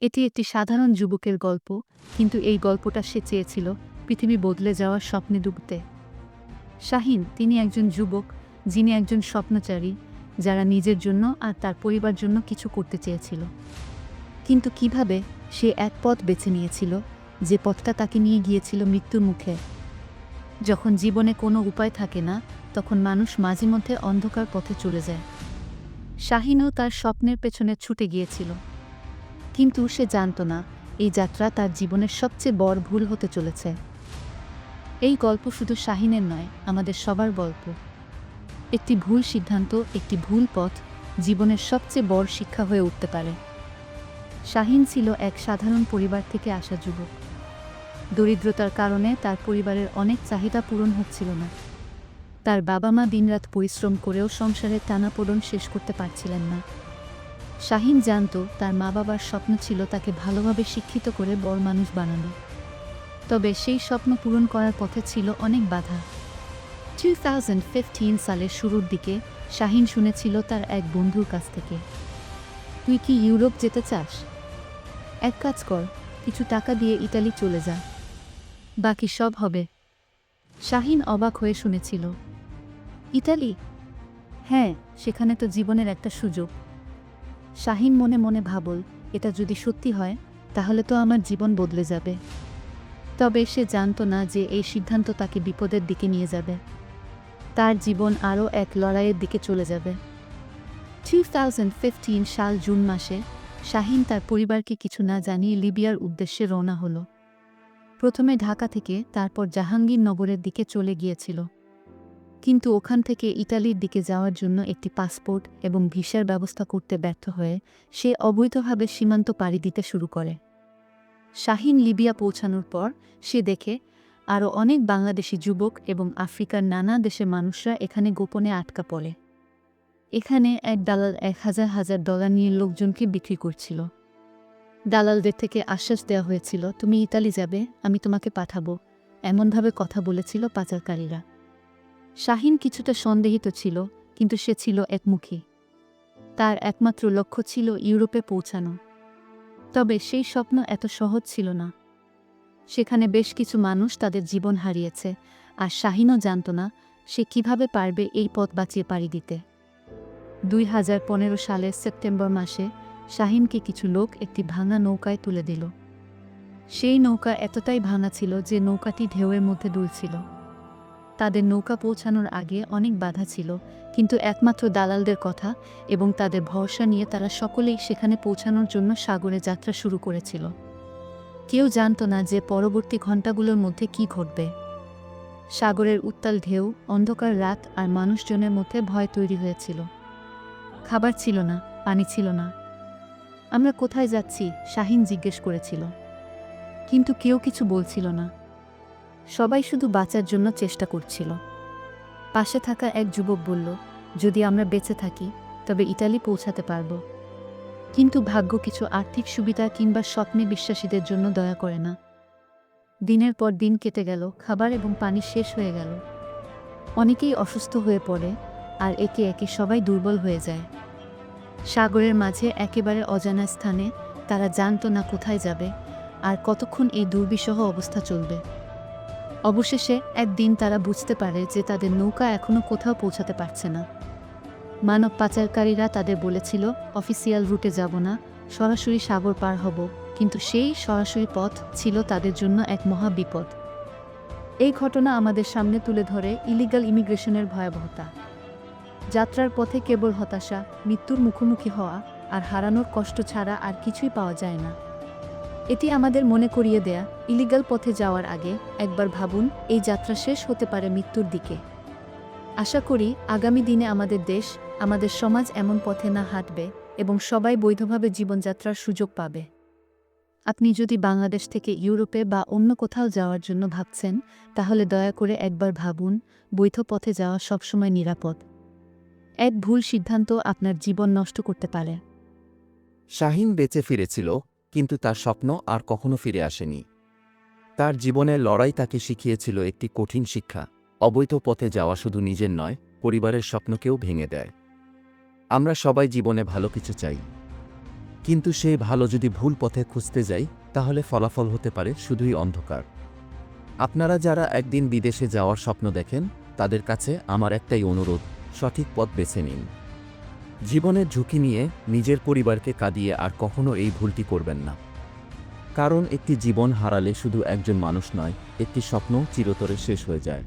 এটি একটি সাধারণ যুবকের গল্প, কিন্তু এই গল্পটা সে চেয়েছিল পৃথিবী বদলে যাওয়ার স্বপ্নে ডুবতে। শাহিন, তিনি একজন যুবক, যিনি একজন স্বপ্নচারী, যারা নিজের জন্য আর তার পরিবার জন্য কিছু করতে চেয়েছিল। কিন্তু কীভাবে সে এক পথ বেছে নিয়েছিল, যে পথটা তাকে নিয়ে গিয়েছিল মৃত্যুর মুখে? যখন জীবনে কোনো উপায় থাকে না, তখন মানুষ মাঝে মধ্যে অন্ধকার পথে চলে যায়। শাহিনও তার স্বপ্নের পেছনে ছুটে গিয়েছিল। কিন্তু সে জানত না, এই যাত্রা তার জীবনের সবচেয়ে বড় ভুল হতে চলেছে। এই গল্প শুধু শাহিনের নয়, আমাদের সবার গল্প। একটি ভুল সিদ্ধান্ত, একটি ভুল পথ জীবনের সবচেয়ে বড় শিক্ষা হয়ে উঠতে পারে। শাহিন ছিল এক সাধারণ পরিবার থেকে আসা যুবক। দরিদ্রতার কারণে তার পরিবারের অনেক চাহিদা পূরণ হচ্ছিল না। তার বাবা মা দিনরাত পরিশ্রম করেও সংসারের টানাপোড়ন শেষ করতে পারছিলেন না। শাহিন জানত তার মা বাবার স্বপ্ন ছিল তাকে ভালোভাবে শিক্ষিত করে বড় মানুষ বানানো। তবে সেই স্বপ্ন পূরণ করার পথে ছিল অনেক বাধা। টু থাউজেন্ড ফিফটিন সালের শুরুর দিকে শাহিন শুনেছিল তার এক বন্ধুর কাছ থেকে, তুই কি ইউরোপ যেতে চাস? এক কাজ কর, কিছু টাকা দিয়ে ইতালি চলে যা, বাকি সব হবে। শাহিন অবাক হয়ে শুনেছিল, ইতালি? হ্যাঁ সেখানে তো জীবনের একটা সুযোগ। শাহিন মনে মনে ভাবল, এটা যদি সত্যি হয়, তাহলে তো আমার জীবন বদলে যাবে। তবে সে জানত না যে এই সিদ্ধান্ত তাকে বিপদের দিকে নিয়ে যাবে। তার জীবন আরও এক লড়াইয়ের দিকে চলে যাবে। টু সাল জুন মাসে শাহিন তার পরিবারকে কিছু না জানিয়ে লিবিয়ার উদ্দেশ্যে রওনা হলো। প্রথমে ঢাকা থেকে, তারপর জাহাঙ্গীরনগরের দিকে চলে গিয়েছিল। কিন্তু ওখান থেকে ইতালির দিকে যাওয়ার জন্য একটি পাসপোর্ট এবং ভিসার ব্যবস্থা করতে ব্যর্থ হয়ে সে অবৈধভাবে সীমান্ত পাড়ি দিতে শুরু করে। শাহিন লিবিয়া পৌঁছানোর পর সে দেখে, আরও অনেক বাংলাদেশি যুবক এবং আফ্রিকার নানা দেশের মানুষরা এখানে গোপনে আটকা পড়ে। এখানে এক দালাল এক হাজার হাজার ডলার নিয়ে লোকজনকে বিক্রি করছিল। দালালদের থেকে আশ্বাস দেওয়া হয়েছিল, তুমি ইতালি যাবে, আমি তোমাকে পাঠাবো। এমনভাবে কথা বলেছিল পাচারকারীরা। শাহিন কিছুটা সন্দেহিত ছিল, কিন্তু সে ছিল একমুখী। তার একমাত্র লক্ষ্য ছিল ইউরোপে পৌঁছানো। তবে সেই স্বপ্ন এত সহজ ছিল না। সেখানে বেশ কিছু মানুষ তাদের জীবন হারিয়েছে, আর শাহিনও জানত না সে কীভাবে পারবে এই পথ বাঁচিয়ে পাড়ি দিতে। দুই হাজার পনেরো সালের সেপ্টেম্বর মাসে শাহিনকে কিছু লোক একটি ভাঙা নৌকায় তুলে দিল। সেই নৌকা এতটাই ভাঙা ছিল যে নৌকাটি ঢেউয়ের মধ্যে দুলছিল। তাদের নৌকা পৌঁছানোর আগে অনেক বাধা ছিল, কিন্তু একমাত্র দালালদের কথা এবং তাদের ভরসা নিয়ে তারা সকলেই সেখানে পৌঁছানোর জন্য সাগরে যাত্রা শুরু করেছিল। কেউ জানত না যে পরবর্তী ঘণ্টাগুলোর মধ্যে কি ঘটবে। সাগরের উত্তাল ঢেউ, অন্ধকার রাত আর মানুষজনের মধ্যে ভয় তৈরি হয়েছিল। খাবার ছিল না, পানি ছিল না। আমরা কোথায় যাচ্ছি? শাহিন জিজ্ঞেস করেছিল। কিন্তু কেউ কিছু বলছিল না। সবাই শুধু বাঁচার জন্য চেষ্টা করছিল। পাশে থাকা এক যুবক বলল, যদি আমরা বেঁচে থাকি, তবে ইতালি পৌঁছাতে পারব। কিন্তু ভাগ্য কিছু আর্থিক সুবিধা কিংবা স্বপ্নে বিশ্বাসীদের জন্য দয়া করে না। দিনের পর দিন কেটে গেল, খাবার এবং পানি শেষ হয়ে গেল। অনেকেই অসুস্থ হয়ে পড়ে, আর একে একে সবাই দুর্বল হয়ে যায়। সাগরের মাঝে একেবারে অজানা স্থানে তারা জানত না কোথায় যাবে, আর কতক্ষণ এই দুর্বিষহ অবস্থা চলবে। অবশেষে একদিন তারা বুঝতে পারে যে তাদের নৌকা এখনও কোথাও পৌঁছাতে পারছে না। মানব পাচারকারীরা তাদের বলেছিল, অফিসিয়াল রুটে যাব না, সরাসরি সাগর পার হব। কিন্তু সেই সরাসরি পথ ছিল তাদের জন্য এক মহা বিপদ। এই ঘটনা আমাদের সামনে তুলে ধরে ইলিগাল ইমিগ্রেশনের ভয়াবহতা। যাত্রার পথে কেবল হতাশা, মৃত্যুর মুখোমুখি হওয়া আর হারানোর কষ্ট ছাড়া আর কিছুই পাওয়া যায় না। এটি আমাদের মনে করিয়ে দেয়া ইলিগাল পথে যাওয়ার আগে একবার ভাবুন, এই যাত্রা শেষ হতে পারে মৃত্যুর দিকে। আশা করি, আগামী দিনে আমাদের দেশ, আমাদের সমাজ এমন পথে না হাঁটবে এবং সবাই বৈধভাবে জীবনযাত্রার সুযোগ পাবে। আপনি যদি বাংলাদেশ থেকে ইউরোপে বা অন্য কোথাও যাওয়ার জন্য ভাবছেন, তাহলে দয়া করে একবার ভাবুন, বৈধ পথে যাওয়া সবসময় নিরাপদ। এক ভুল সিদ্ধান্ত আপনার জীবন নষ্ট করতে পারে। শাহিন বেঁচে ফিরেছিল কিন্তু তার স্বপ্ন আর কখনো ফিরে আসেনি। তার জীবনের লড়াই তাকে শিখিয়েছিল একটি কঠিন শিক্ষা, অবৈধ পথে যাওয়া শুধু নিজের নয়, পরিবারের স্বপ্নকেও ভেঙে দেয়। আমরা সবাই জীবনে ভালো কিছু চাই। কিন্তু সেই ভালো যদি ভুল পথে খুঁজতে যাই তাহলে ফলাফল হতে পারে শুধুই অন্ধকার। আপনারা যারা একদিন বিদেশে যাওয়ার স্বপ্ন দেখেন, তাদের কাছে আমার একটাই অনুরোধ, সঠিক পথ বেছে নিন। জীবনের ঝুঁকি নিয়ে নিজের পরিবারকে কাঁদিয়ে আর কখনো এই ভুলটি করবেন না। কারণ একটি জীবন হারালে শুধু একজন মানুষ নয়, একটি স্বপ্ন চিরতরে শেষ হয়ে যায়।